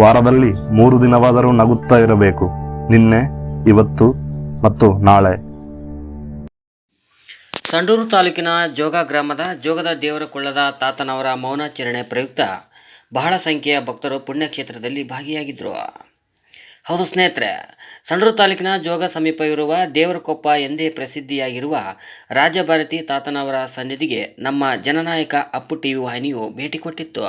ವಾರದಲ್ಲಿ ಮೂರು ದಿನವಾದರೂ ನಗುತ್ತಾ ಇರಬೇಕು. ನಿನ್ನೆ, ಇವತ್ತು ಮತ್ತು ನಾಳೆ. ಸಂಡೂರು ತಾಲೂಕಿನ ಜೋಗ ಗ್ರಾಮದ ಜೋಗದ ದೇವರ ಕೊಳ್ಳದ ತಾತನವರ ಮೌನಾಚರಣೆ ಪ್ರಯುಕ್ತ ಬಹಳ ಸಂಖ್ಯೆಯ ಭಕ್ತರು ಪುಣ್ಯಕ್ಷೇತ್ರದಲ್ಲಿ ಭಾಗಿಯಾಗಿದ್ದರು ಹೌದು ಸ್ನೇಹಿತರೆ, ಸಂಡೂರು ತಾಲೂಕಿನ ಜೋಗ ಸಮೀಪ ಇರುವ ದೇವರಕೊಪ್ಪ ಎಂದೇ ಪ್ರಸಿದ್ಧಿಯಾಗಿರುವ ರಾಜಭಾರತಿ ತಾತನವರ ಸನ್ನಿಧಿಗೆ ನಮ್ಮ ಜನನಾಯಕ ಅಪ್ಪು ಟಿವಿ ವಾಹಿನಿಯು ಭೇಟಿ ಕೊಟ್ಟಿತ್ತು.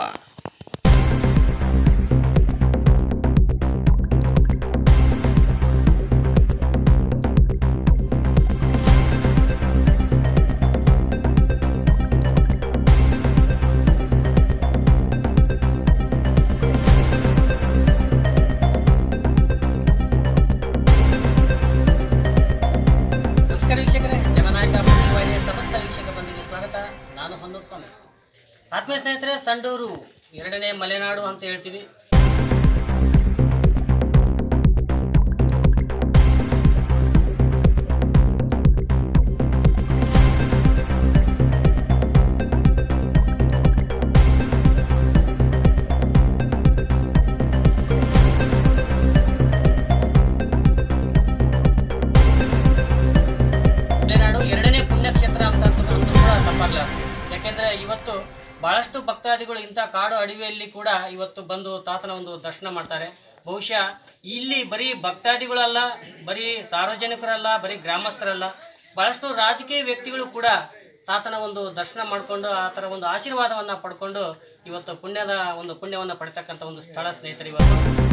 ಸ್ನೇಹಿತರೆ, ಸಂಡೂರು, ಎರಡನೇ ಮಲೆನಾಡು ಅಂತ ಹೇಳ್ತೀವಿ. ಮಲೆನಾಡು ಎರಡನೇ ಪುಣ್ಯಕ್ಷೇತ್ರ ಅಂತ ಅಂದ್ರೂ ಕೂಡ ತಪ್ಪಾಗಲ್ಲ ಯಾಕೆಂದ್ರೆ ಇವತ್ತು ಬಹಳಷ್ಟು ಭಕ್ತಾದಿಗಳು ಇಂಥ ಕಾಡು ಅಡವಿಯಲ್ಲಿ ಕೂಡ ಇವತ್ತು ಬಂದು ತಾತನ ಒಂದು ದರ್ಶನ ಮಾಡ್ತಾರೆ. ಬಹುಶಃ ಇಲ್ಲಿ ಬರೀ ಭಕ್ತಾದಿಗಳಲ್ಲ, ಬರೀ ಸಾರ್ವಜನಿಕರಲ್ಲ, ಬರೀ ಗ್ರಾಮಸ್ಥರಲ್ಲ, ಬಹಳಷ್ಟು ರಾಜಕೀಯ ವ್ಯಕ್ತಿಗಳು ಕೂಡ ತಾತನ ಒಂದು ದರ್ಶನ ಮಾಡಿಕೊಂಡು ಆ ಥರ ಒಂದು ಆಶೀರ್ವಾದವನ್ನು ಪಡ್ಕೊಂಡು ಇವತ್ತು ಪುಣ್ಯದ ಒಂದು ಪುಣ್ಯವನ್ನು ಪಡಿತಕ್ಕಂಥ ಒಂದು ಸ್ಥಳ ಸ್ನೇಹಿತರು ಇವತ್ತು.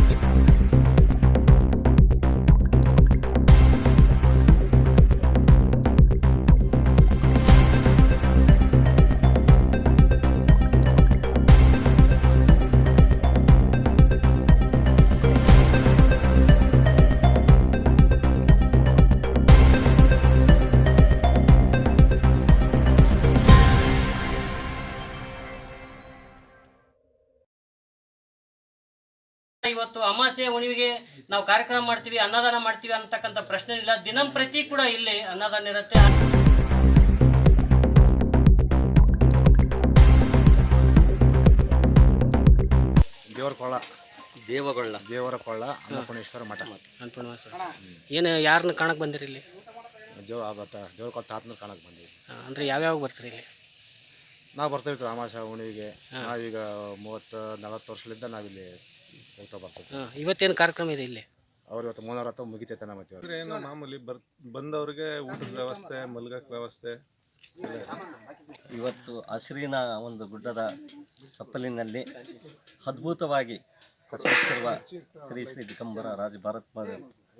ಅಮಾಸೆ ಉಣಿವಿಗೆ ನಾವು ಕಾರ್ಯಕ್ರಮ ಮಾಡ್ತೀವಿ ಅನ್ನದಾನ ಮಾಡ್ತೀವಿ ಅಂತಕ್ಕಂಥ ಪ್ರಶ್ನೆ ಇಲ್ಲ ದಿನಂಪ್ರತಿ ಕೂಡ ಇಲ್ಲಿ ಅನ್ನದಾನ ಇರುತ್ತೆ. ದೇವರ ಕೊಳ್ಳ. ದೇವಗೊಳ್ಳ. ದೇವರ ಕೊಳ್ಳ ಅನ್ನಪೂರ್ಣೇಶ್ವರ ಮಠ. ಏನು ಯಾರನ್ನ ಕಾಣಕ್ಕೆ ಬಂದಿರಿ ಇಲ್ಲಿ? ಜೋ ಆಗತ್ತ ದೇವ್ರ ಕೊಳ್ಳ ತಾತನ ಕಾಣಕ್ಕೆ ಬಂದಿರಿ ಅಂದ್ರೆ ಯಾವ್ಯಾವ ಬರ್ತೀರಿ ಇಲ್ಲಿ? ನಾವು ಬರ್ತಿರ್ತೀವಿ ಅಮಾಸ ಉಣಿವಿಗೆ. ನಾವೀಗ ಮೂವತ್ತು ನಲವತ್ತು ವರ್ಷದಿಂದ ನಾವಿಲ್ಲಿ ಬರ್ತೀವಿ ಆ, ಇವತ್ತೇನು ಕಾರ್ಯಕ್ರಮ ಇದೆ ಇಲ್ಲಿ? ಅವ್ರು ಇವತ್ತು ಮೂನೂರ ಹತ್ತು ಮುಗಿತೈತೆ ನಮ್ಮ ಇವತ್ತು ಏನು ಮಾಮೂಲಿ ಬರ್ ಬಂದವ್ರಿಗೆ ಊಟದ ವ್ಯವಸ್ಥೆ ಮಲ್ಗಕ್ ವ್ಯವಸ್ಥೆ. ಇವತ್ತು ಹಸಿರಿನ ಒಂದು ಗುಡ್ಡದ ತಪ್ಪಲಿನಲ್ಲಿ ಅದ್ಭುತವಾಗಿ ಕಸರುತ್ತಿರುವ ಶ್ರೀ ಶ್ರೀ ದಿಗಂಬರ ರಾಜ ಭಾರತ್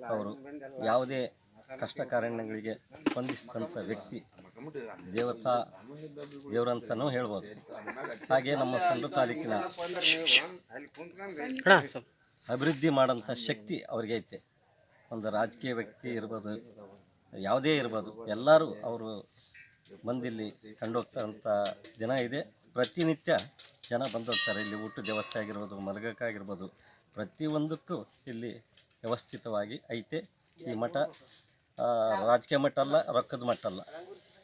ಅವರು ಯಾವುದೇ ಕಷ್ಟ ಕಾರಣಗಳಿಗೆ ಸ್ಪಂದಿಸಿದಂಥ ವ್ಯಕ್ತಿ ದೇವತಾ ದೇವರಂತನೂ ಹೇಳ್ಬೋದು. ಹಾಗೆ ನಮ್ಮ ಸಂಡು ತಾಲೂಕಿನ ಅಭಿವೃದ್ಧಿ ಮಾಡೋಂಥ ಶಕ್ತಿ ಅವ್ರಿಗೆ ಐತೆ. ಒಂದು ರಾಜಕೀಯ ವ್ಯಕ್ತಿ ಇರ್ಬೋದು ಯಾವುದೇ ಇರ್ಬೋದು ಎಲ್ಲರೂ ಅವರು ಬಂದಿಲ್ಲಿ ಕಂಡೋಗ್ತಾರಂಥ ದಿನ ಇದೆ. ಪ್ರತಿನಿತ್ಯ ಜನ ಬಂದು ಹೋಗ್ತಾರೆ ಇಲ್ಲಿ ಊಟ ವ್ಯವಸ್ಥೆ ಆಗಿರ್ಬೋದು ಮಲಗಕ್ಕಾಗಿರ್ಬೋದು ಪ್ರತಿಯೊಂದಕ್ಕೂ ಇಲ್ಲಿ ವ್ಯವಸ್ಥಿತವಾಗಿ ಐತೆ. ಈ ಮಠ ರಾಜಕೀಯ ಮಠ ಅಲ್ಲ ರೊಕ್ಕದ ಮಠ ಅಲ್ಲ.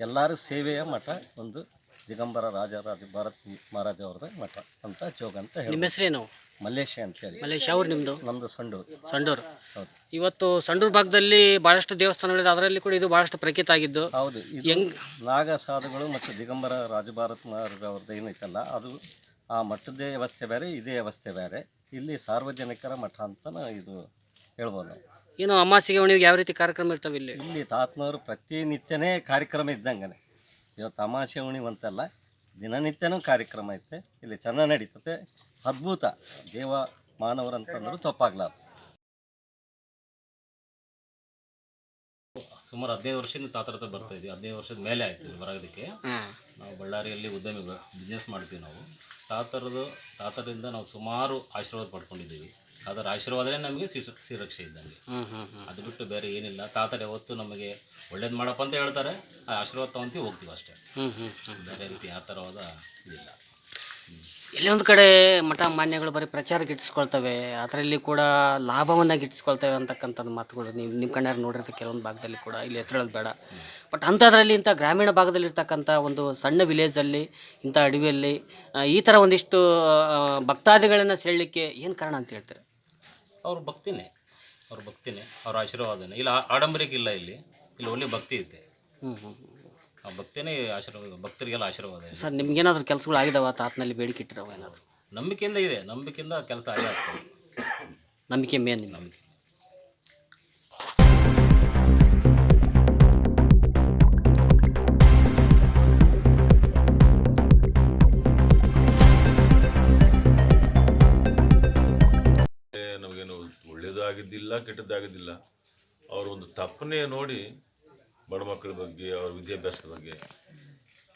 ಎಲ್ಲರ ಸೇವೆಯ ಮಠ ಒಂದು ದಿಗಂಬರ ರಾಜ ರಾಜ ಭಾರತ್ ಮಹಾರಾಜ ಅವ್ರದ ಮಠ ಅಂತ ಜೋಗ ಅಂತ ನಿಮ್ಮ ಹೇಳಿ ಹೆಸರೇನು ಅಂತ ಅಂತೇಳಿ ಮಲ್ಲೇಶ್ ಅವ್ರು ನಿಮ್ಮದು ನಮ್ಮದು ಸಂಡೂರು. ಸಂಡೂರು. ಹೌದು. ಇವತ್ತು ಸಂಡೂರು ಭಾಗದಲ್ಲಿ ಬಹಳಷ್ಟು ದೇವಸ್ಥಾನಗಳಿದೆ ಅದರಲ್ಲಿ ಕೂಡ ಇದು ಬಹಳಷ್ಟು ಪ್ರಖ್ಯಾತ ಆಗಿದ್ದು. ಹೌದು. ಹೆಂಗ್- ನಾಗ ಸಾಧುಗಳು ಮತ್ತು ದಿಗಂಬರ ರಾಜಭಾರತ್ ಮಹಾರಾಜ ಅವ್ರದ್ದು ಏನೈತಲ್ಲ ಅದು ಆ ಮಠದ ವ್ಯವಸ್ಥೆ ಬೇರೆ ಇದೇ ವ್ಯವಸ್ಥೆ ಬೇರೆ. ಇಲ್ಲಿ ಸಾರ್ವಜನಿಕರ ಮಠ ಅಂತ ಇದು ಹೇಳ್ಬೋದು. ಏನು ಅಮಾಸಿಗೆ ಹುಣ್ಣಿಮೆಗೆ ಯಾವ ರೀತಿ ಕಾರ್ಯಕ್ರಮ ಇರ್ತಾವೆ ಇಲ್ಲಿ? ಇಲ್ಲಿ ತಾತನವರು ಪ್ರತಿನಿತ್ಯನೇ ಕಾರ್ಯಕ್ರಮ ಇದ್ದಂಗೆ ಇವತ್ತು ಅಮಾಸೆ ಉಣಿವಂತಲ್ಲ ದಿನನಿತ್ಯನೂ ಕಾರ್ಯಕ್ರಮ ಐತೆ. ಇಲ್ಲಿ ಚೆನ್ನಾಗಿ ನಡೀತದೆ. ಅದ್ಭುತ. ದೇವ ಮಾನವರಂತಂದ್ರು ತಪ್ಪಾಗ್ಲಾರ್ದು. ಸುಮಾರು ಹದಿನೈದು ವರ್ಷದಿಂದ ತಾತರ ಹತ್ರ ಬರ್ತಾ ಇದ್ವಿ. ಹದಿನೈದು ವರ್ಷದ ಮೇಲೆ ಆಯ್ತು ಇಲ್ಲಿ ಬರೋದಕ್ಕೆ. ನಾವು ಬಳ್ಳಾರಿಯಲ್ಲಿ ಉದ್ಯಮಿ ಬಿಸ್ನೆಸ್ ಮಾಡ್ತೀವಿ ನಾವು. ತಾತರದು ತಾತರಿಂದ ನಾವು ಸುಮಾರು ಆಶೀರ್ವಾದ ಪಡ್ಕೊಂಡಿದ್ದೀವಿ. ಅದರ ಆಶೀರ್ವಾದನೇ ನಮಗೆ ಶ್ರೀರಕ್ಷೆ ಇದ್ದಂಗೆ. ಅದು ಬಿಟ್ಟು ಬೇರೆ ಏನಿಲ್ಲ. ತಾತರು ಯಾವತ್ತು ನಮಗೆ ಒಳ್ಳೇದು ಮಾಡಪ್ಪ ಅಂತ ಹೇಳ್ತಾರೆ. ಆ ಆಶೀರ್ವಾದ ತಗೊಂತೀವಿ ಹೋಗ್ತೀವಿ ಅಷ್ಟೇ. ಬೇರೆ ರೀತಿ ಆ ಥರವಾದ ಇಲ್ಲ ಎಲ್ಲೊಂದು ಕಡೆ ಮಠ ಮಾನ್ಯಗಳು ಬರೀ ಪ್ರಚಾರ ಗಿಟ್ಟಿಸ್ಕೊಳ್ತವೆ ಅದರಲ್ಲಿ ಕೂಡ ಲಾಭವನ್ನು ಗಿಟ್ಟಿಸ್ಕೊಳ್ತವೆ ಅಂತಕ್ಕಂಥದ್ದು ಮಾತುಗಳು ನೀವು ನಿಮ್ಮ ಕಣ್ಣಾರು ನೋಡಿರ್ತ ಕೆಲವೊಂದು ಭಾಗದಲ್ಲಿ ಕೂಡ. ಇಲ್ಲಿ ಹೆಸರೇಳೋದು ಬೇಡ. ಬಟ್ ಅಂಥದ್ರಲ್ಲಿ ಇಂಥ ಗ್ರಾಮೀಣ ಭಾಗದಲ್ಲಿರ್ತಕ್ಕಂಥ ಒಂದು ಸಣ್ಣ ವಿಲೇಜಲ್ಲಿ ಇಂಥ ಅಡವಿಯಲ್ಲಿ ಈ ಥರ ಒಂದಿಷ್ಟು ಭಕ್ತಾದಿಗಳನ್ನು ಸೆಳಲಿಕ್ಕೆ ಏನು ಕಾರಣ ಅಂತ ಹೇಳ್ತಾರೆ? ಅವ್ರ ಭಕ್ತಿನೇ ಅವ್ರ ಭಕ್ತಿನೇ ಅವ್ರ ಆಶೀರ್ವಾದನೇ. ಇಲ್ಲ ಆ- ಆಡಂಬರಿಕೆ ಇಲ್ಲ ಇಲ್ಲಿ. ಇಲ್ಲಿ ಒಳ್ಳೆ ಭಕ್ತಿ ಇದೆ ಹ್ಞೂ ಹ್ಞೂ ಆ ಭಕ್ತಿನೇ ಆಶೀರ್ವಾದ ಭಕ್ತರಿಗೆಲ್ಲ ಆಶೀರ್ವಾದ ಇದೆ. ಸರ್ ನಿಮ್ಗೇನಾದ್ರೂ ಕೆಲಸಗಳು ಆಗಿದಾವ? ತಾತನಲ್ಲಿ ಬೇಡಿಕೆ ಇಟ್ಟಿರೋ ಏನಾದರೂ? ನಂಬಿಕೆಯಿಂದ ಇದೆ. ನಂಬಿಕೆಯಿಂದ ಕೆಲಸ ಆಗೇ ಆಗ್ತದೆ ನಂಬಿಕೆ ಮೇನ್ ನಿಮ್ಮ ನಂಬಿಕೆ. ಕೆಟ್ಟದ್ದಾಗಿದ್ದಿಲ್ಲ ಅವರ ಒಂದು ತಪ್ಪನೆ ನೋಡಿ ಬಡ ಮಕ್ಕಳ ಬಗ್ಗೆ ಅವ್ರ ವಿದ್ಯಾಭ್ಯಾಸದ ಬಗ್ಗೆ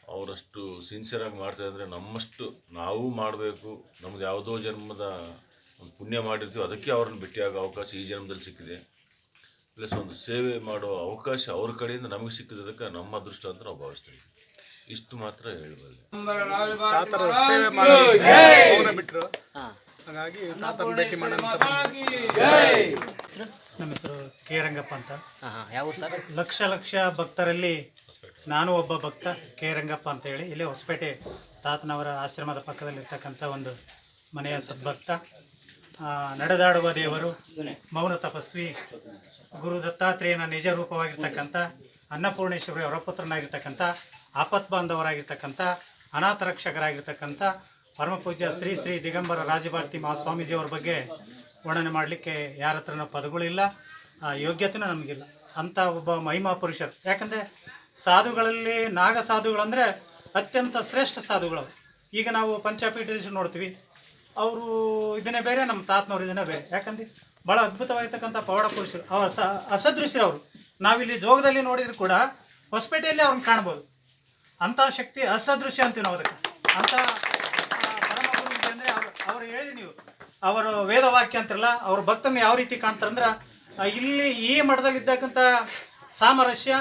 ಅವರಷ್ಟು ಸಿನ್ಸಿಯರಾಗಿ ಮಾಡ್ತಾರೆ ಅಂದರೆ ನಮ್ಮಷ್ಟು ನಾವು ಮಾಡಬೇಕು ನಮ್ದು ಯಾವುದೋ ಜನ್ಮದ ಒಂದು ಪುಣ್ಯ ಮಾಡಿರ್ತೀವಿ ಅದಕ್ಕೆ ಅವ್ರನ್ನ ಭೇಟಿಯಾಗೋ ಅವಕಾಶ ಈ ಜನ್ಮದಲ್ಲಿ ಸಿಕ್ಕಿದೆ. ಪ್ಲಸ್ ಒಂದು ಸೇವೆ ಮಾಡೋ ಅವಕಾಶ ಅವ್ರ ಕಡೆಯಿಂದ ನಮಗೆ ಸಿಕ್ಕಿದ್ದಕ್ಕೆ ನಮ್ಮ ಅದೃಷ್ಟ ಅಂತ ನಾವು ಭಾವಿಸ್ತೀವಿ. ಇಷ್ಟು ಮಾತ್ರ ಹೇಳಬಲ್ಲೆ. ಹಾಗಾಗಿ ತಾತನ ಭೇಟಿ ಮಾಡೋಣ ನಮ್ಮ ಹೆಸರು ಕೆ ರಂಗಪ್ಪ ಅಂತ ಯಾವ ಸರ್? ಲಕ್ಷ ಲಕ್ಷ ಭಕ್ತರಲ್ಲಿ ನಾನು ಒಬ್ಬ ಭಕ್ತ ಕೆ ರಂಗಪ್ಪ ಅಂತ ಹೇಳಿ. ಇಲ್ಲಿ ಹೊಸಪೇಟೆ ತಾತನವರ ಆಶ್ರಮದ ಪಕ್ಕದಲ್ಲಿರ್ತಕ್ಕಂಥ ಒಂದು ಮನೆಯ ಸದ್ಭಕ್ತ. ಆ, ನಡೆದಾಡುವ ದೇವರು ಮೌನ ತಪಸ್ವಿ ಗುರು ದತ್ತಾತ್ರೇಯನ ನಿಜ ರೂಪವಾಗಿರ್ತಕ್ಕಂಥ ಅನ್ನಪೂರ್ಣೇಶ್ವರಿ ಅವರ ಪುತ್ರನಾಗಿರ್ತಕ್ಕಂಥ ಆಪತ್ ಬಾಂಧವರಾಗಿರ್ತಕ್ಕಂಥ ಅನಾಥ ರಕ್ಷಕರಾಗಿರ್ತಕ್ಕಂಥ ಪರಮಪೂಜ್ಯ ಶ್ರೀ ಶ್ರೀ ದಿಗಂಬರ ರಾಜಭಾರತಿ ಮಹಾಸ್ವಾಮೀಜಿಯವ್ರ ಬಗ್ಗೆ ವರ್ಣನೆ ಮಾಡಲಿಕ್ಕೆ ಯಾರ ಹತ್ರನೂ ಪದಗಳಿಲ್ಲ, ಆ, ಯೋಗ್ಯತೆನೂ ನಮಗಿಲ್ಲ. ಅಂಥ ಒಬ್ಬ ಮಹಿಮಾ ಪುರುಷರು ಯಾಕಂದರೆ ಸಾಧುಗಳಲ್ಲಿ ನಾಗ ಸಾಧುಗಳಂದರೆ ಅತ್ಯಂತ ಶ್ರೇಷ್ಠ ಸಾಧುಗಳು ಈಗ ನಾವು ಪಂಚಾಪೀಠ ನೋಡ್ತೀವಿ. ಅವರು ಇದನ್ನೇ ಬೇರೆ, ನಮ್ಮ ತಾತನವ್ರು ಇದನ್ನೇ ಬೇರೆ. ಯಾಕಂದ್ರೆ ಭಾಳ ಅದ್ಭುತವಾಗಿರ್ತಕ್ಕಂಥ ಪವಾಡ ಪುರುಷರು ಅವರು ಸ ಅಸದೃಶ್ಯರವರು ನಾವಿಲ್ಲಿ ಜೋಗದಲ್ಲಿ ನೋಡಿದ್ರು ಕೂಡ ಹೊಸಪೇಟೆಯಲ್ಲಿ ಅವ್ರನ್ನ ಕಾಣ್ಬೋದು. ಅಂಥ ಶಕ್ತಿ ಅಸದೃಶ್ಯ ಅಂತೀವಿ ನಾವು ಅದಕ್ಕೆ. ಅಂಥ ಪರಮ ಗುರು ಅಂದರೆ ಅವರು ಅವರು ಹೇಳಿದ್ರಿ ನೀವು. ಅವರು ವೇದವಾಕ್ಯ ಅಂತಿರಲ್ಲ ಅವ್ರ ಭಕ್ತನ ಯಾವ ರೀತಿ ಕಾಣ್ತಾರಂದ್ರೆ ಇಲ್ಲಿ ಈ ಮಠದಲ್ಲಿ ಇದ್ದಕ್ಕಂಥ ಸಾಮರಸ್ಯ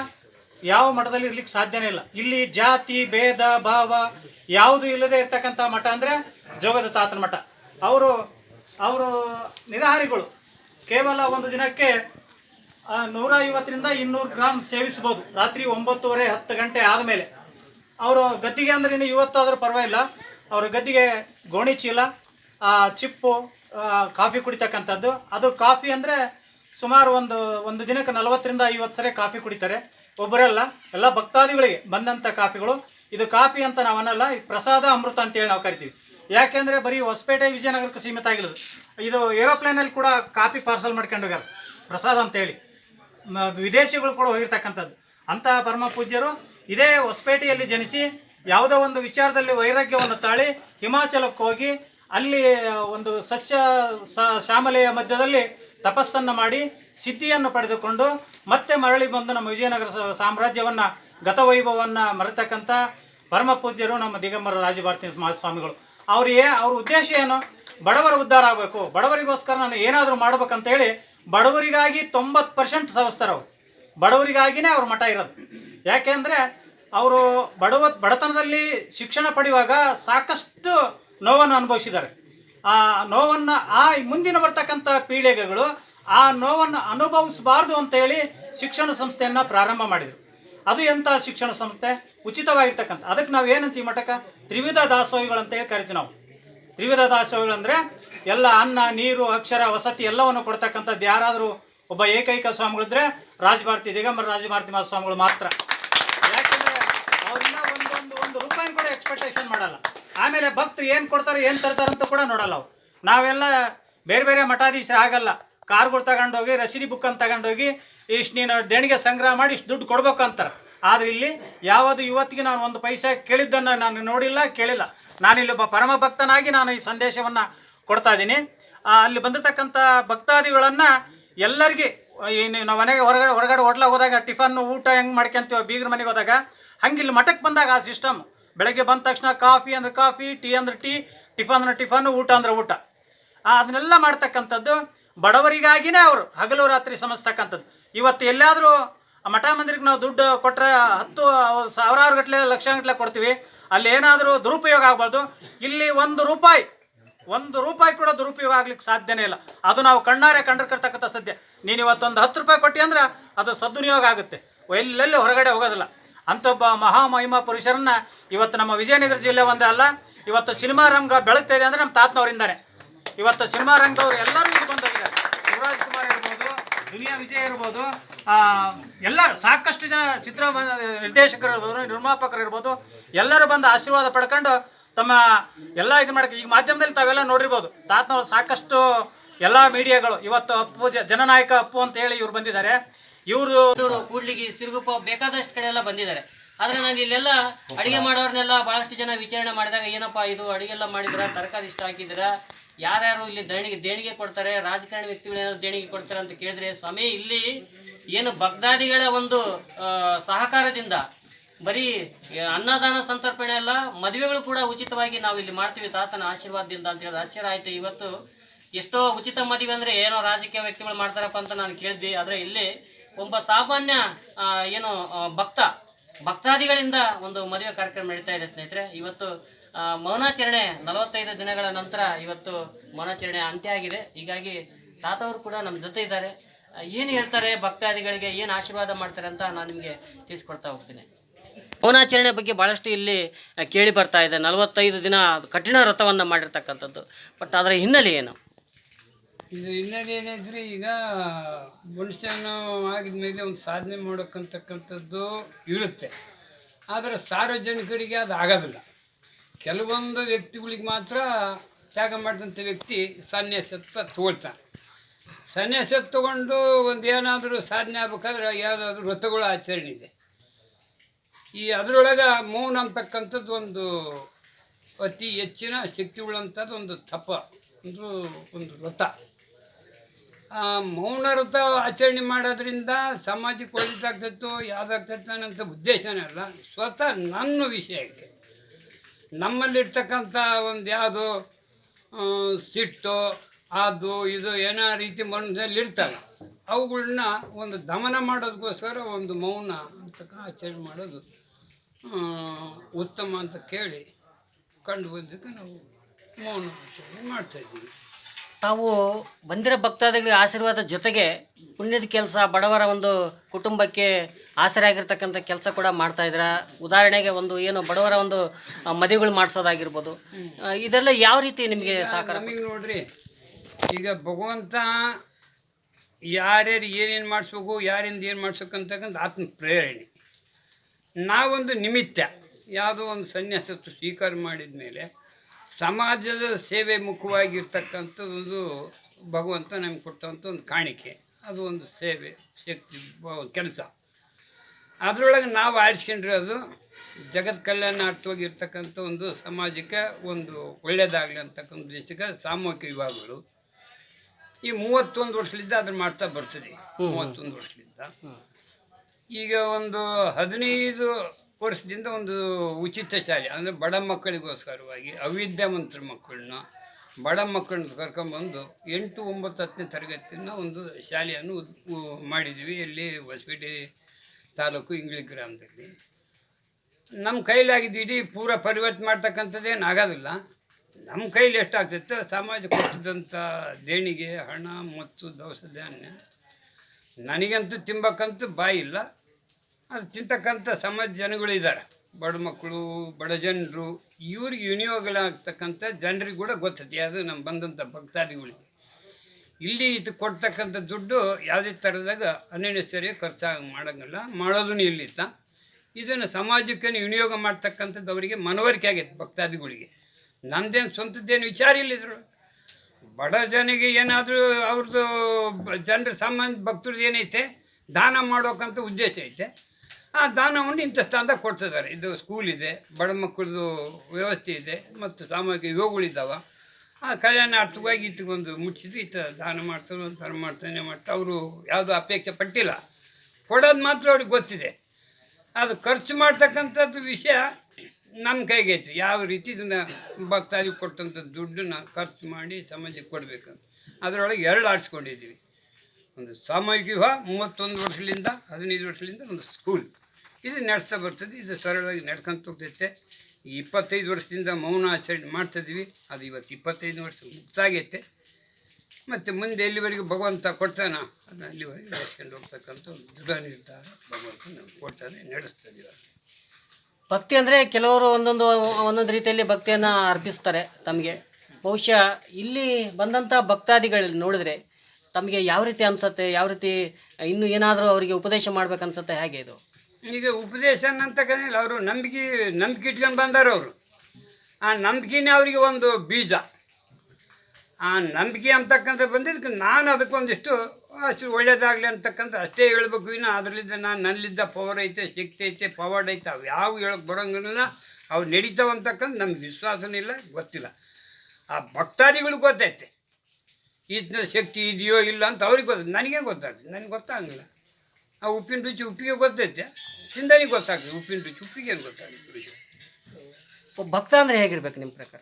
ಯಾವ ಮಠದಲ್ಲಿ ಇರ್ಲಿಕ್ಕೆ ಸಾಧ್ಯನೇ ಇಲ್ಲ. ಇಲ್ಲಿ ಜಾತಿ ಭೇದ ಭಾವ ಯಾವುದು ಇಲ್ಲದೆ ಇರ್ತಕ್ಕಂಥ ಮಠ ಅಂದರೆ ಜೋಗದ ತಾತನ ಮಠ. ಅವರು ಅವರು ನಿರಾಹಾರಿಗಳು. ಕೇವಲ ಒಂದು ದಿನಕ್ಕೆ ನೂರ ಐವತ್ತರಿಂದ ಇನ್ನೂರು ಗ್ರಾಮ್ ಸೇವಿಸ್ಬೋದು ರಾತ್ರಿ ಒಂಬತ್ತುವರೆ ಹತ್ತು ಗಂಟೆ ಆದಮೇಲೆ. ಅವರು ಗದ್ದಿಗೆ ಅಂದ್ರೆ ಇವತ್ತಾದರೂ ಪರವಾಗಿಲ್ಲ. ಅವರು ಗದ್ದಿಗೆ ಗೋಣಿ ಚೀಲ ಆ, ಚಿಪ್ಪು ಕಾಫಿ ಕುಡಿತಕ್ಕಂಥದ್ದು. ಅದು ಕಾಫಿ ಅಂದರೆ ಸುಮಾರು ಒಂದು ಒಂದು ದಿನಕ್ಕೆ ನಲವತ್ತರಿಂದ ಐವತ್ತು ಸರಿ ಕಾಫಿ ಕುಡಿತಾರೆ. ಒಬ್ಬರೆಲ್ಲ ಎಲ್ಲ ಭಕ್ತಾದಿಗಳಿಗೆ ಬಂದಂಥ ಕಾಫಿಗಳು. ಇದು ಕಾಫಿ ಅಂತ ನಾವು ಅನ್ನಲ್ಲ ಪ್ರಸಾದ ಅಮೃತ ಅಂತೇಳಿ ನಾವು ಕರಿತೀವಿ. ಯಾಕೆಂದರೆ ಬರೀ ಹೊಸಪೇಟೆ ವಿಜಯನಗರಕ್ಕೆ ಸೀಮಿತ ಆಗಿರೋದು. ಇದು ಏರೋಪ್ಲೇನಲ್ಲಿ ಕೂಡ ಕಾಫಿ ಪಾರ್ಸಲ್ ಮಾಡ್ಕೊಂಡು ಹೋಗ್ಯಾರ, ಪ್ರಸಾದ ಅಂತೇಳಿ. ವಿದೇಶಿಗಳು ಕೂಡ ಹೋಗಿರ್ತಕ್ಕಂಥದ್ದು. ಅಂತಹ ಪರಮ ಪೂಜ್ಯರು ಇದೇ ಹೊಸಪೇಟೆಯಲ್ಲಿ ಜನಿಸಿ ಯಾವುದೋ ಒಂದು ವಿಚಾರದಲ್ಲಿ ವೈರಾಗ್ಯವನ್ನು ತಾಳಿ ಹಿಮಾಚಲಕ್ಕೆ ಹೋಗಿ ಅಲ್ಲಿ ಒಂದು ಸಸ್ಯ ಶ್ಯಾಮಲೆಯ ಮಧ್ಯದಲ್ಲಿ ತಪಸ್ಸನ್ನು ಮಾಡಿ ಸಿದ್ಧಿಯನ್ನು ಪಡೆದುಕೊಂಡು ಮತ್ತೆ ಮರಳಿ ಬಂದು ನಮ್ಮ ವಿಜಯನಗರ ಸಾಮ್ರಾಜ್ಯವನ್ನು, ಗತವೈಭವವನ್ನು ಮರೆತಕ್ಕಂಥ ಪರಮ ಪೂಜ್ಯರು ನಮ್ಮ ದಿಗಂಬರ ರಾಜಭಾರತಿ ಮಹಾಸ್ವಾಮಿಗಳು. ಅವರಿಗೆ ಅವ್ರ ಉದ್ದೇಶ ಏನು? ಬಡವರ ಉದ್ಧಾರ ಆಗಬೇಕು. ಬಡವರಿಗೋಸ್ಕರ ನಾನು ಏನಾದರೂ ಮಾಡ್ಬೇಕಂತ ಹೇಳಿ ಬಡವರಿಗಾಗಿ ತೊಂಬತ್ತು ಪರ್ಸೆಂಟ್ ಅವರು. ಬಡವರಿಗಾಗಿನೇ ಅವ್ರ ಮಠ ಇರೋದು. ಯಾಕೆಂದರೆ ಅವರು ಬಡವ ಬಡತನದಲ್ಲಿ ಶಿಕ್ಷಣ ಪಡೆಯುವಾಗ ಸಾಕಷ್ಟು ನೋವನ್ನು ಅನುಭವಿಸಿದ್ದಾರೆ. ಆ ನೋವನ್ನು, ಆ ಮುಂದಿನ ಬರ್ತಕ್ಕಂಥ ಪೀಳಿಗೆಗಳು ಆ ನೋವನ್ನು ಅನುಭವಿಸಬಾರ್ದು ಅಂತೇಳಿ ಶಿಕ್ಷಣ ಸಂಸ್ಥೆಯನ್ನು ಪ್ರಾರಂಭ ಮಾಡಿದರು. ಅದು ಎಂಥ ಶಿಕ್ಷಣ ಸಂಸ್ಥೆ? ಉಚಿತವಾಗಿರ್ತಕ್ಕಂಥ, ಅದಕ್ಕೆ ನಾವು ಏನಂತೀವಿ ಮಟಕ ತ್ರಿವಿಧ ದಾಸೋಹಿಗಳು ಅಂತೇಳಿ ಕರಿತೀವಿ ನಾವು. ತ್ರಿವಿಧ ದಾಸೋಹಿಗಳಂದರೆ ಎಲ್ಲ ಅನ್ನ, ನೀರು, ಅಕ್ಷರ, ವಸತಿ ಎಲ್ಲವನ್ನು ಕೊಡ್ತಕ್ಕಂಥದ್ದು ಯಾರಾದರೂ ಒಬ್ಬ ಏಕೈಕ ಸ್ವಾಮಿಗಳಿದ್ರೆ ರಾಜಭಾರತಿ, ದಿಗಂಬರ ರಾಜಭಾರತಿ ಮಹಾಸ್ವಾಮಿಗಳು ಮಾತ್ರ. ಯಾಕೆಂದರೆ ಅವರಿಂದ ಒಂದೊಂದು, ಒಂದು ರೂಪಾಯಿ ಕೂಡ ಎಕ್ಸ್ಪೆಕ್ಟೇಷನ್ ಮಾಡಲ್ಲ. ಆಮೇಲೆ ಭಕ್ತರು ಏನು ಕೊಡ್ತಾರೆ ಏನು ತರ್ತಾರೆ ಅಂತ ಕೂಡ ನೋಡಲ್ಲ ಅವು ನಾವೆಲ್ಲ ಬೇರೆ ಬೇರೆ ಮಠಾಧೀಶರು ಆಗಲ್ಲ. ಕಾರ್ಗಳು ತಗೊಂಡೋಗಿ, ರಸೀದಿ ಬುಕ್ ಅಂತ ತಗೊಂಡೋಗಿ, ಇಷ್ಟು ನೀನು ದೇಣಿಗೆ ಸಂಗ್ರಹ ಮಾಡಿ ಇಷ್ಟು ದುಡ್ಡು ಕೊಡ್ಬೇಕು ಅಂತಾರೆ. ಆದರೆ ಇಲ್ಲಿ ಯಾವುದು ಇವತ್ತಿಗೆ ನಾನು ಒಂದು ಪೈಸೆ ಕೇಳಿದ್ದನ್ನು ನಾನು ನೋಡಿಲ್ಲ, ಕೇಳಿಲ್ಲ. ನಾನಿಲ್ಲಿ ಒಬ್ಬ ಪರಮ ಭಕ್ತನಾಗಿ ನಾನು ಈ ಸಂದೇಶವನ್ನು ಕೊಡ್ತಾ ಇದ್ದೀನಿ. ಅಲ್ಲಿ ಬಂದಿರತಕ್ಕಂಥ ಭಕ್ತಾದಿಗಳನ್ನು ಎಲ್ಲರಿಗೆ ನಾವು ಮನೆಗೆ ಹೊರಗಡೆ ಹೊರಗಡೆ ಹೋಟ್ಲಾಗ ಹೋದಾಗ ಟಿಫನ್ ಊಟ ಹೆಂಗೆ ಮಾಡ್ಕೊಂತೀವಿ ಬೀಗ್ರ ಮನೆಗೆ ಹೋದಾಗ ಹಂಗೆ ಇಲ್ಲಿ ಮಠಕ್ಕೆ ಬಂದಾಗ ಆ ಸಿಸ್ಟಮ್ ಬೆಳಗ್ಗೆ ಬಂದ ತಕ್ಷಣ ಕಾಫಿ ಅಂದ್ರೆ ಕಾಫಿ, ಟೀ ಅಂದ್ರೆ ಟೀ, ಟಿಫನ್ ಅಂದ್ರೆ ಟಿಫನ್, ಊಟ ಅಂದ್ರೆ ಊಟ. ಅದನ್ನೆಲ್ಲ ಮಾಡ್ತಕ್ಕಂಥದ್ದು ಬಡವರಿಗಾಗಿನೇ ಅವರು, ಹಗಲು ರಾತ್ರಿ ಸಮಸ್ತಕ್ಕಂಥದ್ದು. ಇವತ್ತು ಎಲ್ಲಾದರೂ ಮಠ ಮಂದಿರಕ್ಕೆ ನಾವು ದುಡ್ಡು ಕೊಟ್ಟರೆ ಹತ್ತು, ಸಾವಿರಾರು ಗಟ್ಟಲೆ ಲಕ್ಷ ಗಟ್ಟಲೆ ಕೊಡ್ತೀವಿ. ಅಲ್ಲಿ ಏನಾದರೂ ದುರುಪಯೋಗ ಆಗ್ಬಾರ್ದು. ಇಲ್ಲಿ ಒಂದು ರೂಪಾಯಿ ಒಂದು ರೂಪಾಯಿ ಕೂಡ ದುರುಪಯೋಗ ಆಗ್ಲಿಕ್ಕೆ ಸಾಧ್ಯನೇ ಇಲ್ಲ. ಅದು ನಾವು ಕಣ್ಣಾರೆ ಕಂಡಿರ್ತಕ್ಕಂಥ ಸದ್ಯ. ನೀನು ಇವತ್ತೊಂದು ಹತ್ತು ರೂಪಾಯಿ ಕೊಟ್ಟಿ ಅಂದ್ರೆ ಅದು ಸದ್ದುನಿಯೋಗ ಆಗುತ್ತೆ. ಎಲ್ಲೆಲ್ಲಿ ಹೊರಗಡೆ ಹೋಗೋದಿಲ್ಲ. ಅಂಥೊಬ್ಬ ಮಹಾಮಹಿಮಾ ಪುರುಷರನ್ನ ಇವತ್ತು ನಮ್ಮ ವಿಜಯನಗರ ಜಿಲ್ಲೆ ಒಂದೇ ಅಲ್ಲ, ಇವತ್ತು ಸಿನಿಮಾ ರಂಗ ಬೆಳಗ್ತಾ ಇದೆ ಅಂದರೆ ನಮ್ಮ ತಾತನವರಿಂದಾನೆ. ಇವತ್ತು ಸಿನಿಮಾ ರಂಗದವರು ಎಲ್ಲರೂ ಇಲ್ಲಿ ಬಂದೋಗಿದ್ದಾರೆ. ಶಿವರಾಜ್ ಕುಮಾರ್ ಇರ್ಬೋದು, ದುನಿಯಾ ವಿಜಯ್ ಇರ್ಬೋದು ಎಲ್ಲರೂ ಸಾಕಷ್ಟು ಜನ ಚಿತ್ರ ನಿರ್ದೇಶಕರು ಇರ್ಬೋದು, ನಿರ್ಮಾಪಕರು ಇರ್ಬೋದು, ಎಲ್ಲರೂ ಬಂದು ಆಶೀರ್ವಾದ ಪಡ್ಕೊಂಡು ತಮ್ಮ ಎಲ್ಲ ಇದು ಮಾಡಕ್ಕೆ ಈಗ ಮಾಧ್ಯಮದಲ್ಲಿ ತಾವೆಲ್ಲ ನೋಡಿರ್ಬೋದು. ತಾತನವರು ಸಾಕಷ್ಟು ಎಲ್ಲ ಮೀಡಿಯಾಗಳು, ಇವತ್ತು ಅಪ್ಪು ಜನನಾಯಕ ಅಪ್ಪು ಅಂತ ಹೇಳಿ ಇವ್ರು ಬಂದಿದ್ದಾರೆ. ಇವರು ಕೂಡ್ಲಿಗಿ ಸಿರುಗುಪ್ಪ ಬೇಕಾದಷ್ಟು ಕಡೆ ಎಲ್ಲ ಬಂದಿದ್ದಾರೆ. ಆದ್ರೆ ನಾನು ಇಲ್ಲೆಲ್ಲ ಅಡಿಗೆ ಮಾಡೋರ್ನೆಲ್ಲ ಬಹಳಷ್ಟು ಜನ ವಿಚಾರಣೆ ಮಾಡಿದಾಗ, ಏನಪ್ಪ ಇದು ಅಡಿಗೆ ಎಲ್ಲ ಮಾಡಿದ್ರ, ತರಕಾರಿ ಇಷ್ಟ ಹಾಕಿದ್ರ, ಯಾರ್ಯಾರು ಇಲ್ಲಿ ದೇಣಿಗೆ ದೇಣಿಗೆ ಕೊಡ್ತಾರೆ, ರಾಜಕಾರಣಿ ವ್ಯಕ್ತಿಗಳು ಏನಾದ್ರು ದೇಣಿಗೆ ಕೊಡ್ತಾರೆ ಅಂತ ಕೇಳಿದ್ರೆ, ಸ್ವಾಮಿ, ಇಲ್ಲಿ ಏನು ಭಕ್ತಾದಿಗಳ ಒಂದು ಸಹಕಾರದಿಂದ ಬರೀ ಅನ್ನದಾನ ಸಂತರ್ಪಣೆ ಅಲ್ಲ, ಮದುವೆಗಳು ಕೂಡ ಉಚಿತವಾಗಿ ನಾವು ಇಲ್ಲಿ ಮಾಡ್ತೀವಿ, ತಾತನ ಆಶೀರ್ವಾದದಿಂದ ಅಂತ ಹೇಳಿದ್ರೆ ಆಶ್ಚರ್ಯ ಆಯ್ತು. ಇವತ್ತು ಎಷ್ಟೋ ಉಚಿತ ಮದುವೆ ಅಂದ್ರೆ ಏನೋ ರಾಜಕೀಯ ವ್ಯಕ್ತಿಗಳು ಮಾಡ್ತಾರಪ್ಪ ಅಂತ ನಾನು ಕೇಳಿದ್ವಿ. ಆದರೆ ಇಲ್ಲಿ ಒಬ್ಬ ಸಾಮಾನ್ಯ ಏನು ಭಕ್ತ ಭಕ್ತಾದಿಗಳಿಂದ ಒಂದು ಮದುವೆ ಕಾರ್ಯಕ್ರಮ ನಡೀತಾ ಇದೆ ಸ್ನೇಹಿತರೆ. ಇವತ್ತು ಮೌನಾಚರಣೆ ನಲವತ್ತೈದು ದಿನಗಳ ನಂತರ ಇವತ್ತು ಮೌನಾಚರಣೆ ಅಂತ್ಯ ಆಗಿದೆ. ಹೀಗಾಗಿ ತಾತವರು ಕೂಡ ನಮ್ಮ ಜೊತೆ ಇದ್ದಾರೆ. ಏನು ಹೇಳ್ತಾರೆ ಭಕ್ತಾದಿಗಳಿಗೆ, ಏನು ಆಶೀರ್ವಾದ ಮಾಡ್ತಾರೆ ಅಂತ ನಾನು ನಿಮಗೆ ತಿಳಿಸ್ಕೊಡ್ತಾ ಹೋಗ್ತೀನಿ. ಮೌನಾಚರಣೆ ಬಗ್ಗೆ ಭಾಳಷ್ಟು ಇಲ್ಲಿ ಕೇಳಿ ಬರ್ತಾ ಇದೆ. ನಲವತ್ತೈದು ದಿನ ಕಠಿಣ ವ್ರತವನ್ನು ಮಾಡಿರ್ತಕ್ಕಂಥದ್ದು. ಬಟ್ ಅದರ ಹಿನ್ನೆಲೆ ಏನು? ಇದು ಹಿನ್ನೆಲೆ ಏನಿದ್ರೆ ಈಗ ಮನುಷ್ಯನು ಆಗಿದ್ಮೇಲೆ ಒಂದು ಸಾಧನೆ ಮಾಡೋಕ್ಕಂತಕ್ಕಂಥದ್ದು ಇರುತ್ತೆ. ಆದರೆ ಸಾರ್ವಜನಿಕರಿಗೆ ಅದು ಆಗೋದಿಲ್ಲ. ಕೆಲವೊಂದು ವ್ಯಕ್ತಿಗಳಿಗೆ ಮಾತ್ರ ತ್ಯಾಗ ಮಾಡಿದಂಥ ವ್ಯಕ್ತಿ ಸನ್ಯಾಸತ್ವ ತಗೊಳ್ತಾನೆ. ಸನ್ಯಾಸ ತಗೊಂಡು ಒಂದು ಏನಾದರೂ ಸಾಧನೆ ಆಗ್ಬೇಕಾದ್ರೆ ಯಾವುದಾದ್ರೂ ವ್ರತಗಳ ಆಚರಣೆ ಇದೆ. ಈ ಅದರೊಳಗೆ ಮೌನ ಅಂತಕ್ಕಂಥದ್ದು ಒಂದು ಅತಿ ಹೆಚ್ಚಿನ ಶಕ್ತಿ ಉಳ್ಳಂಥದ್ದು ಒಂದು ತಪ ಅಂದರೂ ಒಂದು ವ್ರತ. ಮೌನ ಆಚರಣೆ ಮಾಡೋದ್ರಿಂದ ಸಮಾಜಕ್ಕೆ ಒಳ್ಳೇದಾಗ್ತೈತೋ ಯಾವುದಾಗ್ತೈತೆ ಅನ್ನೋಂಥ ಉದ್ದೇಶನೇ ಅಲ್ಲ. ಸ್ವತಃ ನನ್ನ ವಿಷಯಕ್ಕೆ, ನಮ್ಮಲ್ಲಿರ್ತಕ್ಕಂಥ ಒಂದು ಯಾವುದು ಸಿಟ್ಟು, ಅದು, ಇದು, ಏನೋ ರೀತಿ ಮನಸ್ಸಲ್ಲಿ ಇರ್ತಲ್ಲ. ಅವುಗಳನ್ನ ಒಂದು ದಮನ ಮಾಡೋದಕ್ಕೋಸ್ಕರ ಒಂದು ಮೌನ ಅಂತಕ್ಕ ಆಚರಣೆ ಮಾಡೋದು ಉತ್ತಮ ಅಂತ ಕೇಳಿ ಕಂಡು ಬಂದಕ್ಕೆ ನಾವು ಮೌನ ಆಚರಣೆ ಮಾಡ್ತಾಯಿದ್ದೀವಿ ತಾವು ಬಂದಿರೋ ಭಕ್ತಾದಿಗಳಿಗೆ ಆಶೀರ್ವಾದ ಜೊತೆಗೆ ಪುಣ್ಯದ ಕೆಲಸ ಬಡವರ ಒಂದು ಕುಟುಂಬಕ್ಕೆ ಆಸರೆ ಆಗಿರ್ತಕ್ಕಂಥ ಕೆಲಸ ಕೂಡ ಮಾಡ್ತಾ ಇದ್ರ. ಉದಾಹರಣೆಗೆ ಒಂದು ಏನು ಬಡವರ ಒಂದು ಮದುವೆಗಳು ಮಾಡಿಸೋದಾಗಿರ್ಬೋದು. ಇದೆಲ್ಲ ಯಾವ ರೀತಿ ನಿಮಗೆ ಸಹಕಾರ ನಮಗೆ ನೋಡ್ರಿ ಈಗ ಭಗವಂತ ಯಾರ್ಯಾರು ಏನೇನು ಮಾಡಿಸ್ಬೇಕು ಯಾರಿಂದ ಏನು ಮಾಡಿಸ್ಬೇಕಂತಕ್ಕಂಥ ಆತ್ಮ ಪ್ರೇರಣೆ. ನಾವೊಂದು ನಿಮಿತ್ತ ಯಾವುದೋ ಒಂದು ಸನ್ಯಾಸತ್ವ ಸ್ವೀಕಾರ ಮಾಡಿದ ಮೇಲೆ ಸಮಾಜದ ಸೇವೆ ಮುಖವಾಗಿರ್ತಕ್ಕಂಥದ್ದು ಭಗವಂತ ನಮ್ಗೆ ಕೊಟ್ಟಂಥ ಒಂದು ಕಾಣಿಕೆ. ಅದು ಒಂದು ಸೇವೆ ಶಕ್ತಿ ಕೆಲಸ. ಅದರೊಳಗೆ ನಾವು ಆರಿಸ್ಕೊಂಡಿರೋದು ಜಗತ್ ಕಲ್ಯಾಣಾರ್ಥವಾಗಿರ್ತಕ್ಕಂಥ ಒಂದು ಸಮಾಜಕ್ಕೆ ಒಂದು ಒಳ್ಳೆಯದಾಗಲಿ ಅಂತಕ್ಕಂಥ ದೇಶಕ್ಕೆ ಸಾಮೂಹಿಕ ವಿಭಾಗಗಳು ಈ ಮೂವತ್ತೊಂದು ವರ್ಷದಿಂದ ಅದನ್ನು ಮಾಡ್ತಾ ಬರ್ತದೆ ಮೂವತ್ತೊಂದು ವರ್ಷದಿಂದ. ಈಗ ಒಂದು ಹದಿನೈದು ವರ್ಷದಿಂದ ಒಂದು ಉಚಿತ ಶಾಲೆ, ಅಂದರೆ ಬಡ ಮಕ್ಕಳಿಗೋಸ್ಕರವಾಗಿ ಅವಿದ್ಯಾವಂತರ ಮಕ್ಕಳನ್ನ, ಬಡ ಮಕ್ಕಳನ್ನ ಕರ್ಕೊಂಬಂದು ಎಂಟು ಒಂಬತ್ತು ಹತ್ತನೇ ತರಗತಿನ ಒಂದು ಶಾಲೆಯನ್ನು ಮಾಡಿದ್ವಿ. ಇಲ್ಲಿ ಹೊಸಪೇಟೆ ತಾಲೂಕು ಇಂಗ್ಳಿ ಗ್ರಾಮದಲ್ಲಿ. ನಮ್ಮ ಕೈಲಾಗಿದ್ದು ಇಡೀ ಪೂರ ಪರಿವರ್ತನೆ ಮಾಡ್ತಕ್ಕಂಥದ್ದೇನು ಆಗೋದಿಲ್ಲ ನಮ್ಮ ಕೈಲಿ ಎಷ್ಟಾಗ್ತಿತ್ತು ಸಮಾಜ ಕೊಟ್ಟಿದ್ದಂಥ ದೇಣಿಗೆ, ಹಣ, ಮತ್ತು ದವಸ ಧಾನ್ಯ. ನನಗಂತೂ ತಿಂಬಕ್ಕಂತೂ ಬಾಯಿ ಇಲ್ಲ. ಅದು ತಿಂತಕ್ಕಂಥ ಸಮಾಜ ಜನಗಳು ಇದ್ದಾರೆ ಬಡ ಮಕ್ಕಳು, ಬಡ ಜನರು, ಇವ್ರಿಗೆ ವಿನಿಯೋಗಗಳಾಗ್ತಕ್ಕಂಥ ಜನರಿಗೆ ಕೂಡ ಗೊತ್ತೈತಿ. ಅದು ನಮ್ಮ ಬಂದಂಥ ಭಕ್ತಾದಿಗಳಿಗೆ. ಇಲ್ಲಿ ಇದು ಕೊಡ್ತಕ್ಕಂಥ ದುಡ್ಡು ಯಾವುದೇ ಥರದಾಗ ಅನ್ಯಸರಿ ಖರ್ಚಾಗ ಮಾಡೋಂಗಿಲ್ಲ. ಮಾಡೋದೂ ಇಲ್ಲಿತ್ತ ಇದನ್ನು ಸಮಾಜಕ್ಕೆ ವಿನಿಯೋಗ ಮಾಡ್ತಕ್ಕಂಥದ್ದು ಅವರಿಗೆ ಮನವರಿಕೆ ಆಗೈತೆ ಭಕ್ತಾದಿಗಳಿಗೆ. ನಂದೇನು ಸ್ವಂತದ್ದೇನು ವಿಚಾರ ಇಲ್ಲ ಇದ್ರು ಬಡ ಜನಿಗೆ ಏನಾದರೂ ಅವ್ರದ್ದು ಜನರ ಸಂಬಂಧ ಭಕ್ತರದ್ದು ಏನೈತೆ? ದಾನ ಮಾಡೋಕ್ಕಂಥ ಉದ್ದೇಶ ಐತೆ. ಆ ದಾನವನ್ನು ಇಂಥ ಸ್ಥಾನದಾಗ ಕೊಡ್ತಿದ್ದಾರೆ. ಇದು ಸ್ಕೂಲ್ ಇದೆ, ಬಡ ಮಕ್ಕಳದು ವ್ಯವಸ್ಥೆ ಇದೆ, ಮತ್ತು ಸಾಮಾಜಿಕ ಯೋಗಗಳಿದ್ದಾವೆ ಆ ಕಲ್ಯಾಣಾರ್ಥವಾಗಿ ಇತ್ತಗೊಂದು ಮುಚ್ಚಿದ್ರು ಈತ ದಾನ ಮಾಡ್ತಾನೆ ದಾನ ಮಾಡ್ತಾನೆ ಮಾಡ್ತಾ ಅವರು ಯಾವುದೂ ಅಪೇಕ್ಷೆ ಪಟ್ಟಿಲ್ಲ. ಕೊಡೋದು ಮಾತ್ರ ಅವ್ರಿಗೆ ಗೊತ್ತಿದೆ. ಅದು ಖರ್ಚು ಮಾಡ್ತಕ್ಕಂಥದ್ದು ವಿಷಯ ನಮ್ಮ ಕೈಗೆ ಐತೆ. ಯಾವ ರೀತಿ ಇದನ್ನು ಭಕ್ತಾದಿ ಕೊಟ್ಟಂಥ ದುಡ್ಡನ್ನ ಖರ್ಚು ಮಾಡಿ ಸಮಾಜಕ್ಕೆ ಕೊಡಬೇಕಂತ. ಅದರೊಳಗೆ ಎರಡು ಆಡಿಸ್ಕೊಂಡಿದ್ದೀವಿ ಒಂದು ಸಾಮೂಹಿಕ ವಿವಾಹ, ಮೂವತ್ತೊಂದು ವರ್ಷದಿಂದ ಹದಿನೈದು ವರ್ಷದಿಂದ ಒಂದು ಸ್ಕೂಲ್ ಇದು ನಡೆಸ್ತಾ ಬರ್ತದೆ, ಇದು ಸರಳವಾಗಿ ನಡ್ಕೊಂತ ಹೋಗ್ತೈತೆ. ಈ ಇಪ್ಪತ್ತೈದು ವರ್ಷದಿಂದ ಮೌನ ಆಚರಣೆ ಮಾಡ್ತಿದ್ವಿ ಅದು ಇವತ್ತು ಇಪ್ಪತ್ತೈದು ವರ್ಷ ಮುಕ್ತಾಗೈತೆ ಮತ್ತು ಮುಂದೆ ಎಲ್ಲಿವರೆಗೂ ಭಗವಂತ ಕೊಡ್ತಾನ, ಅದನ್ನ ಅಲ್ಲಿವರೆಗೆ ನಡೆಸ್ಕೊಂಡು ಹೋಗ್ತಕ್ಕಂಥ ಒಂದು ದೃಢ ನಿರ್ಧಾರ ಭಗವಂತ ಕೊಡ್ತಾನೆ ನಡೆಸ್ತದೆ ಭಕ್ತಿ ಅಂದರೆ ಕೆಲವರು ಒಂದೊಂದು ಒಂದೊಂದು ರೀತಿಯಲ್ಲಿ ಭಕ್ತಿಯನ್ನು ಅರ್ಪಿಸ್ತಾರೆ ತಮಗೆ. ಬಹುಶಃ ಇಲ್ಲಿ ಬಂದಂಥ ಭಕ್ತಾದಿಗಳಲ್ಲಿ ನೋಡಿದ್ರೆ ತಮಗೆ ಯಾವ ರೀತಿ ಅನಿಸುತ್ತೆ, ಯಾವ ರೀತಿ ಇನ್ನು ಏನಾದರೂ ಅವರಿಗೆ ಉಪದೇಶ ಮಾಡಬೇಕನ್ಸುತ್ತೆ, ಹೇಗೆ ಇದು? ಈಗ ಉಪದೇಶ ಅಂತಕ್ಕಂಥ ಅವರು ನಂಬಿಕೆ ನಂಬಿಕೆ ಇಟ್ಕೊಂಡು ಬಂದಾರ ಅವರು. ಆ ನಂಬಿಕೆನೇ ಅವರಿಗೆ ಒಂದು ಬೀಜ. ಆ ನಂಬಿಕೆ ಅಂತಕ್ಕಂಥ ಬಂದಿದ್ದಕ್ಕೆ ನಾನು ಅದಕ್ಕೊಂದಿಷ್ಟು ಅಷ್ಟು ಒಳ್ಳೇದಾಗಲಿ ಅಂತಕ್ಕಂಥ ಅಷ್ಟೇ ಹೇಳ್ಬೇಕು. ಇನ್ನು ಅದರಲ್ಲಿದ್ದ ನಾನು ನನ್ನಲ್ಲಿದ್ದ ಪವರ್ ಐತೆ, ಶಕ್ತಿ ಐತೆ ಪವರ್ಡ್ ಐತೆ, ಅವು ಯಾವ ಹೇಳಕ್ಕೆ ಬರೋಂಗಿಲ್ಲ. ಅವು ನಡೀತಾವ ಅಂತಕ್ಕಂಥ ನಮ್ಗೆ ವಿಶ್ವಾಸನೂ ಇಲ್ಲ, ಗೊತ್ತಿಲ್ಲ. ಆ ಭಕ್ತಾದಿಗಳು ಗೊತ್ತೈತೆ. ಇದನ್ನ ಶಕ್ತಿ ಇದೆಯೋ ಇಲ್ಲ ಅಂತ ಅವ್ರಿಗೆ ಗೊತ್ತ ನನಗೆ ಗೊತ್ತಾಗ್ತದೆ ನನಗೆ ಗೊತ್ತಾಗಂಗಿಲ್ಲ ಆ ಉಪ್ಪಿನ ರುಚಿ ಉಪ್ಪಿಗೆ ಗೊತ್ತೈತೆ. ತಿಂದಾನಿಗೆ ಗೊತ್ತಾಗ್ತದೆ ಉಪ್ಪಿನ ರುಚಿ ಉಪ್ಪಿಗೆ ಏನು ಗೊತ್ತಾಗುತ್ತೆ ರುಚಿ. ಒಬ್ಬ ಭಕ್ತ ಅಂದರೆ ಹೇಗಿರ್ಬೇಕು ನಿಮ್ಮ ಪ್ರಕಾರ?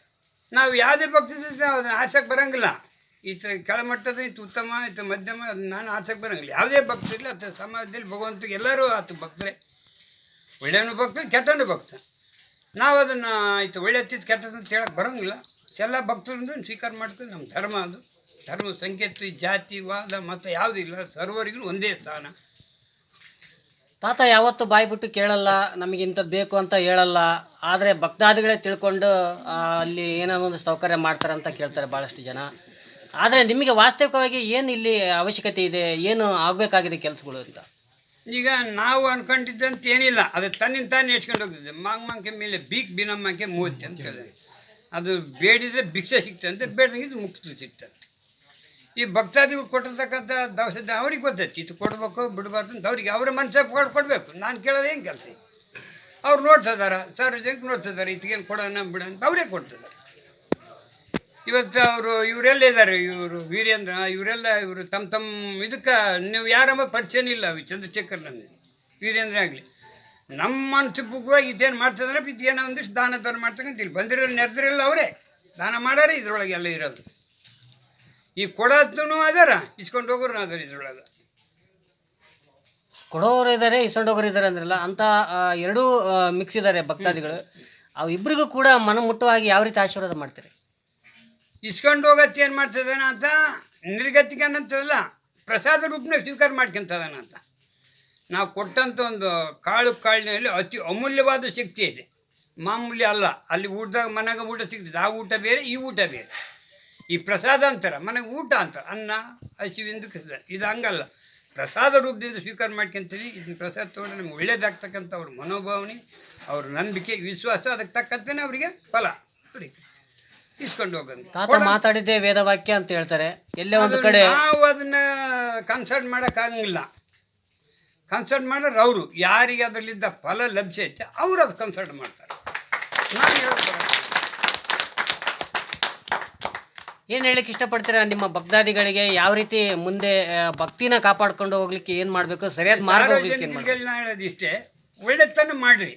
ನಾವು ಯಾವುದೇ ಭಕ್ತಿ ಅದನ್ನ ಆರ್ಸಕ್ಕೆ ಬರೋಂಗಿಲ್ಲ. ಈತ ಕೆಳಮಟ್ಟದ ಇತ್ತು ಉತ್ತಮ ಇತ್ತು ಮಧ್ಯಮ ಅದನ್ನ ನಾನು ಆರ್ಸಕ್ಕೆ ಬರೋಂಗಿಲ್ಲ. ಯಾವುದೇ ಭಕ್ತ ಇರಲಿ ಅಥವಾ ಸಮಾಜದಲ್ಲಿ ಭಗವಂತಗೆ ಎಲ್ಲರೂ ಆತು ಭಕ್ತರೇ. ಒಳ್ಳೆಯನು ಭಕ್ತ ಕೆಟ್ಟನು ಭಕ್ತ. ನಾವು ಅದನ್ನು ಆಯ್ತು ಒಳ್ಳೆ ತಿದ್ದು ಕೆಟ್ಟದ್ದು ಅಂತ ಹೇಳಕ್ಕೆ ಬರೋಂಗಿಲ್ಲ. ಎಲ್ಲ ಭಕ್ತರಿಂದ ಸ್ವೀಕಾರ ಮಾಡ್ತೀವಿ ನಮ್ಮ ಧರ್ಮ ಅದು. ಧರ್ಮ ಸಂಕೇತ ಜಾತಿ ವಾದ ಮತ ಯಾವುದೂ ಇಲ್ಲ. ಸರ್ವರಿಗೂ ಒಂದೇ ಸ್ಥಾನ. ತಾತ ಯಾವತ್ತೂ ಬಾಯಿ ಬಿಟ್ಟು ಕೇಳಲ್ಲ ನಮಗೆ ಇಂಥದ್ದು ಬೇಕು ಅಂತ ಹೇಳಲ್ಲ. ಆದರೆ ಭಕ್ತಾದಿಗಳೇ ತಿಳ್ಕೊಂಡು ಅಲ್ಲಿ ಏನೋ ಒಂದು ಸೌಕರ್ಯ ಮಾಡ್ತಾರೆ ಅಂತ ಕೇಳ್ತಾರೆ ಭಾಳಷ್ಟು ಜನ. ಆದರೆ ನಿಮಗೆ ವಾಸ್ತವಿಕವಾಗಿ ಏನು ಇಲ್ಲಿ ಅವಶ್ಯಕತೆ ಇದೆ? ಏನು ಆಗಬೇಕಾಗಿದೆ ಕೆಲಸಗಳು ಅಂತ? ಈಗ ನಾವು ಅನ್ಕೊಂಡಿದ್ದಂತ ಏನಿಲ್ಲ. ಅದು ತನ್ನಿಂದ ತಾನೇ ಹೆಚ್ಕೊಂಡು ಹೋಗ್ತದೆ. ಮಾಂಗ್ ಮಾಂಕೆ ಮೇಲೆ ಬೀಕ್ ಬಿನಮ್ಮಕ್ಕೆ ಮೂವತ್ತೆ ಅಂತ ಅದು ಬೇಡಿದರೆ ಭಿಕ್ಷೆ ಸಿಗ್ತಂತೆ ಬೇಡದಂಗೆ ಮುಕ್ತಿ ಸಿಗ್ತಂತೆ ಈ ಭಕ್ತಾದಿಗಳು ಕೊಟ್ಟಿರ್ತಕ್ಕಂಥ ದವಸ ಅವ್ರಿಗೆ ಗೊತ್ತೈತಿ. ಇದು ಕೊಡ್ಬೇಕು, ಬಿಡಬಾರ್ದು ಅಂತ ಅವ್ರಿಗೆ ಅವರ ಮನಸ್ಸಾಗ ಕೊಡ್ ಕೊಡಬೇಕು. ನಾನು ಕೇಳೋದು ಏನು ಕೆಲಸ ಅವ್ರು ನೋಡ್ತಿದ್ದಾರೆ ಸಾರ್ವಜನಿಕ ನೋಡ್ತಿದ್ದಾರೆ ಇದಕ್ಕೇನು ಕೊಡೋಣ ಬಿಡೋಣ ಅಂತ ಅವರೇ ಕೊಡ್ತಿದ್ದಾರೆ. ಇವತ್ತು ಅವರು ಇವರೆಲ್ಲ ಇದ್ದಾರೆ ಇವರು ವೀರೇಂದ್ರ, ಇವರೆಲ್ಲ ಇವರು ತಮ್ಮ ತಮ್ಮ ಇದಕ್ಕೆ ನೀವು ಯಾರಮ್ಮ ಪರಿಚಯನೂ ಇಲ್ಲ ಚಂದ್ರಶೇಖರ್ ನನಗೆ ವೀರೇಂದ್ರ ಆಗಲಿ. ನಮ್ಮ ಮನಸ್ಸಿಗೆ ಇದೇನು ಮಾಡ್ತಿದ್ರೆ ಇದೇನೋ ಒಂದಿಷ್ಟು ದಾನ ದಾನ ಮಾಡ್ತಕ್ಕಂತ ಇಲ್ಲಿ ಬಂದಿರೋ ನೆರೆದಿರಲ್ಲ ಅವರೇ. ದಾನ ಮಾಡಾರೆ ಇದ್ರೊಳಗೆ ಎಲ್ಲ ಇರೋದು. ಈ ಕೊಡತ್ನೂ ಅದಾರ ಇಸ್ಕೊಂಡು ಹೋಗೋರು ಅದಾರ ಇದ್ರೊಳಗೆ. ಕೊಡೋರು ಇದ್ದಾರೆ ಇಸೊಂಡೋಗರು ಇದ್ದಾರೆ ಅಂದ್ರಲ್ಲ ಅಂತ ಎರಡೂ ಮಿಕ್ಸ್ ಇದ್ದಾರೆ ಭಕ್ತಾದಿಗಳು. ಅವು ಇಬ್ಬರಿಗೂ ಕೂಡ ಮನಮುಟ್ಟವಾಗಿ ಯಾವ ರೀತಿ ಆಶೀರ್ವಾದ ಮಾಡ್ತಾರೆ? ಇಸ್ಕೊಂಡು ಹೋಗತ್ತೆ ಏನು ಮಾಡ್ತದಾನ ಅಂತ ನಿರ್ಗತಿಕನಂತಲ್ಲ ಪ್ರಸಾದ ರೂಪನ ಸ್ವೀಕಾರ ಮಾಡ್ಕೊಂತದಾನ ಅಂತ. ನಾವು ಕೊಟ್ಟಂಥ ಒಂದು ಕಾಳು ಕಾಳಿನಲ್ಲಿ ಅತಿ ಅಮೂಲ್ಯವಾದ ಶಕ್ತಿ ಇದೆ. ಮಾಮೂಲಿ ಅಲ್ಲ ಅಲ್ಲಿ ಊಟದಾಗ ಮನೆಯಾಗ ಊಟ ಸಿಗ್ತದೆ ಆ ಊಟ ಬೇರೆ ಈ ಊಟ ಬೇರೆ. ಈ ಪ್ರಸಾದ ಅಂತಾರೆ ಮನೆಗೆ ಊಟ ಅಂತ ಅನ್ನ ಹಸಿವಿಂದು ಕಸ- ಇದು ಹಂಗಲ್ಲ. ಪ್ರಸಾದ ರೂಪದಿಂದ ಸ್ವೀಕಾರ ಮಾಡ್ಕೊಂತೀವಿ ಇದನ್ನ ಪ್ರಸಾದ ತೊಗೊಂಡ್ರೆ ನಮ್ಗೆ ಒಳ್ಳೇದಾಗ್ತಕ್ಕಂಥ ಅವ್ರ ಮನೋಭಾವನೆ ಅವ್ರ ನಂಬಿಕೆ ವಿಶ್ವಾಸ ಅದಕ್ಕೆ ತಕ್ಕಂತೆ ಅವರಿಗೆ ಫಲ ಇಸ್ಕೊಂಡು ಹೋಗೋದು ತಾತ ಮಾತಾಡಿದ್ದೇ ವೇದವಾಕ್ಯ ಅಂತ ಹೇಳ್ತಾರೆ. ಎಲ್ಲೇ ಒಂದು ಕಡೆ ನಾವು ಅದನ್ನ ಕನ್ಸಲ್ಟ್ ಮಾಡೋಕ್ಕಾಗಂಗಿಲ್ಲ. ಕನ್ಸಲ್ಟ್ ಮಾಡೋರು ಅವರು ಯಾರಿಗೆ ಅದರಲ್ಲಿದ್ದ ಫಲ ಲಭ್ಯ ಐತೆ ಅವರು ಅದು ಕನ್ಸಲ್ಟ್ ಮಾಡ್ತಾರೆ. ನಾನು ಹೇಳೋದು ಏನು ಹೇಳಕ್ಕೆ ಇಷ್ಟಪಡ್ತೀರಾ? ನಿಮ್ಮ ಭಕ್ತಾದಿಗಳಿಗೆ ಯಾವ ರೀತಿ ಮುಂದೆ ಭಕ್ತಿನ ಕಾಪಾಡ್ಕೊಂಡು ಹೋಗ್ಲಿಕ್ಕೆ ಏನು ಮಾಡಬೇಕು? ಸರಿಯಾದ ಮಾರ್ಗ ಹೋಗ್ಲಿಕ್ಕೆ ಏನು ಒಳ್ಳೆತನ ಮಾಡ್ರಿ.